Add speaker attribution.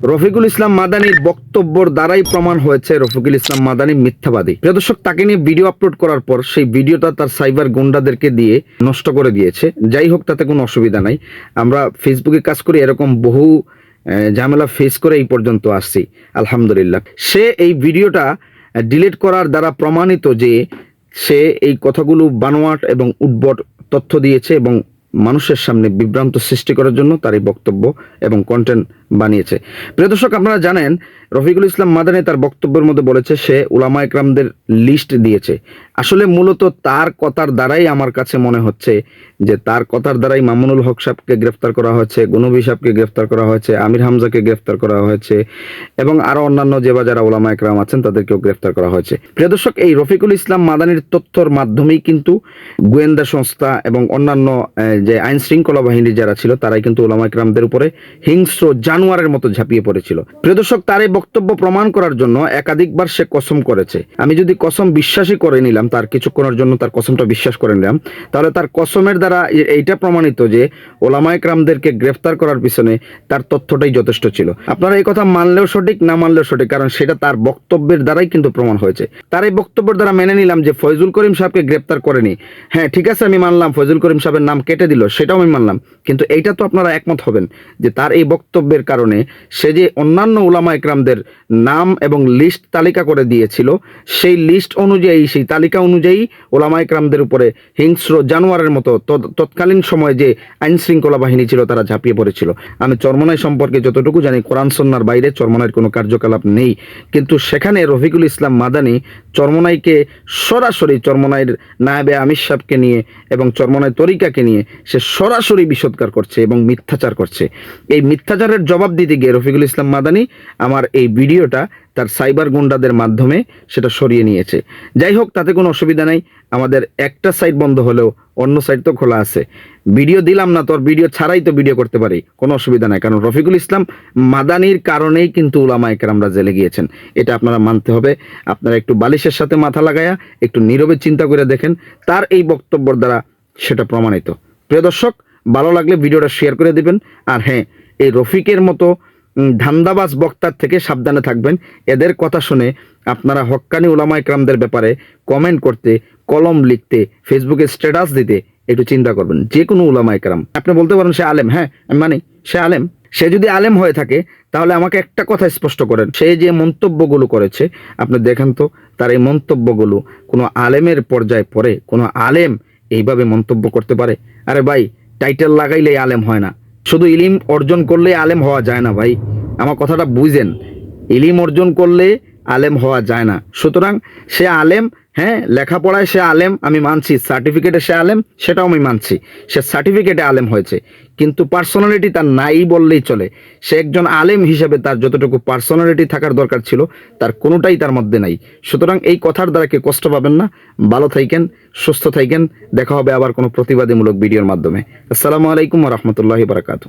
Speaker 1: রফিকুল ইসলাম মাদানির বক্তব্যর দ্বারাই প্রমাণ হয়েছে রফিকুল ইসলাম মাদানি মিথ্যাবাদী। প্রিয় দর্শক, তাকে নিয়ে ভিডিও আপলোড করার পর সেই ভিডিওটা তার সাইবার গুন্ডাদেরকে দিয়ে নষ্ট করে দিয়েছে। যাই হোক, তাতে কোনো অসুবিধা নাই। আমরা ফেসবুকে কাজ করি, এরকম বহু ঝামেলা ফেস করে এই পর্যন্ত আসছি। আলহামদুলিল্লাহ। সে এই ভিডিওটা ডিলিট করার দ্বারা প্রমাণিত যে সে এই কথাগুলো বানোয়াট এবং উদ্ভট তথ্য দিয়েছে এবং মানুষের সামনে বিভ্রান্ত সৃষ্টি করার জন্য তার এই বক্তব্য এবং কন্টেন্ট বানিয়েছে। প্রিয় দর্শক, আপনারা জানেন, রফিকুল ইসলাম মাদানে তার বক্তব্যের মধ্যে বলেছে, সে উলামা একরামদের লিস্ট দিয়েছে। আসলে মূলত তার কথার দ্বারাই আমার কাছে মনে হচ্ছে যে তার কথার দ্বারাই মামুনুল হক সাহেবকে গ্রেফতার করা হয়েছে, গনবী সাহেবকে গ্রেফতার করা হয়েছে, আমির হামজাকে গ্রেফতার করা হয়েছে এবং আরও অন্যান্য যে বা যারা ওলামা একরাম আছেন তাদেরকেও গ্রেফতার করা হয়েছে। প্রিয় দর্শক, এই রফিকুল ইসলাম মাদানির তথ্যর মাধ্যমেই কিন্তু গোয়েন্দা সংস্থা এবং অন্যান্য যে আইন শৃঙ্খলা বাহিনী যারা ছিল তারাই কিন্তু ওলামা একরামদের উপরে হিংস্র জানোয়ারের মতো ঝাঁপিয়ে পড়েছিল। প্রিয় দর্শক, তার এই বক্তব্য প্রমাণ করার জন্য একাধিকবার সে কসম করেছে। আমি যদি কসম বিশ্বাসই করে নিলাম তার কিছুক্ষণের জন্য তার কসমটা বিশ্বাস করে নিলাম। তাহলে তার কসমের দ্বারা এইটা প্রমাণিত যে ওলামা একরামদেরকে গ্রেফতার করার পিছনে তার তথ্যটাই যথেষ্ট ছিল। আপনারা এই কথা মানলেও সঠিক, না মানলেও সঠিক, কারণ সেটা তার বক্তব্যের দ্বারাই কিন্তু প্রমাণ হয়েছে। তার এই বক্তব্যের দ্বারা মেনে নিলাম যে ফয়জুল করিম সাহেবকে গ্রেফতার করেনি। হ্যাঁ ঠিক আছে, আমি মানলাম, ফয়জুল করিম সাহেবের নাম কেটে দিল, সেটাও আমি মানলাম। কিন্তু এইটা তো আপনারা একমত হবেন যে তার এই বক্তব্যের কারণে সে যে অন্যান্য উলামা একরামদের নাম এবং লিস্ট তালিকা করে দিয়েছিল, সেই লিস্ট অনুযায়ী সেই তালিকা অনুযায়ী ওলামা একরামদের উপরে হিংস্র জানোয়ারের মতো তৎকালীন সময়ে যে আইন শৃঙ্খলা বাহিনী ছিল তারা ঝাঁপিয়ে পড়েছিল। আমি চরমনাই সম্পর্কে যতটুকু জানি, কোরআন সন্ন্যার বাইরে চরমনাইয়ের কোনো কার্যকলাপ নেই। কিন্তু সেখানে রফিকুল ইসলাম মাদানি চরমনাইকে সরাসরি চরমনাইয়ের নায়েবে আমির সাহেবকে নিয়ে এবং চরমনাই তরিকাকে নিয়ে সে সরাসরি বিষোদ্গার করছে এবং মিথ্যাচার করছে। এই মিথ্যাচারের জবাব দিতে গিয়ে রফিকুল ইসলাম মাদানি, আমার এই ভিডিওটা তার সাইবার গুন্ডাদের মাধ্যমে সেটা সরিয়ে নিয়েছে। যাই হোক, তাতে কোনো অসুবিধা নাই। আমাদের একটা সাইট বন্ধ হলেও অন্য সাইট তো খোলা আছে। ভিডিও দিলাম না তোর ভিডিও ছাড়াই তো ভিডিও করতে পারি। কোনো অসুবিধা নাই, কারণ রফিকুল ইসলাম মাদানির কারণেই কিন্তু উলামা একরামরা জেলে গিয়েছেন। এটা আপনারা মানতে হবে। আপনারা একটু বালিশের সাথে মাথা লাগায়া, একটু নীরবে চিন্তা করে দেখেন। তার এই বক্তব্যের দ্বারা সেটা প্রমাণিত। প্রিয় দর্শক, ভালো লাগলে ভিডিওটা শেয়ার করে দিবেন। আর হ্যাঁ এই রফিকের মতো ধান্দাবাজ বক্তার থেকে সাবধানে থাকবেন। এদের কথা শুনে আপনারা হক্কানি উলামা একরামদের ব্যাপারে কমেন্ট করতে, কলম লিখতে ফেসবুকে স্ট্যাটাস দিতে একটু চিন্তা করবেন। যে কোনো উলামা একরাম আপনি বলতে পারেন, সে আলেম। হ্যাঁ আমি মানি, সে আলেম। সে যদি আলেম হয়ে থাকে, তাহলে আমাকে একটা কথা স্পষ্ট করেন। সে যে মন্তব্যগুলো করেছে, আপনি দেখেন তো, তার এই মন্তব্যগুলো কোনো আলেমের পর্যায়ে পড়ে, কোনো আলেম এইভাবে মন্তব্য করতে পারে? আরে ভাই টাইটেল লাগাইলেই আলেম হয় না। শুধু ইলিম অর্জন করলে আলেম হওয়া যায় না ভাই। আমার কথাটা বুঝেন। ইলিম অর্জন করলে আলেম হওয়া যায় না। সুতরাং সে আলেম হ্যাঁ লেখাপড়ায় সে আলেম, আমি মানছি। সার্টিফিকেটে সে আলেম, সেটাও আমি মানছি। সে সার্টিফিকেটে আলেম হয়েছে। কিন্তু পার্সোনালিটি তার নাই বললেই চলে। সে একজন আলেম হিসেবে তার যতটুকু পার্সোনালিটি থাকার দরকার ছিল, তার কোনোটাই তার মধ্যে নাই। সুতরাং এই কথার দ্বারা কেউ কষ্ট পাবেন না। ভালো থাইকেন সুস্থ থাইকেন দেখা হবে আবার কোনো প্রতিবাদীমূলক ভিডিওর মাধ্যমে। আসসালামু আলাইকুম রহমতুল্লাহি বারাকাতু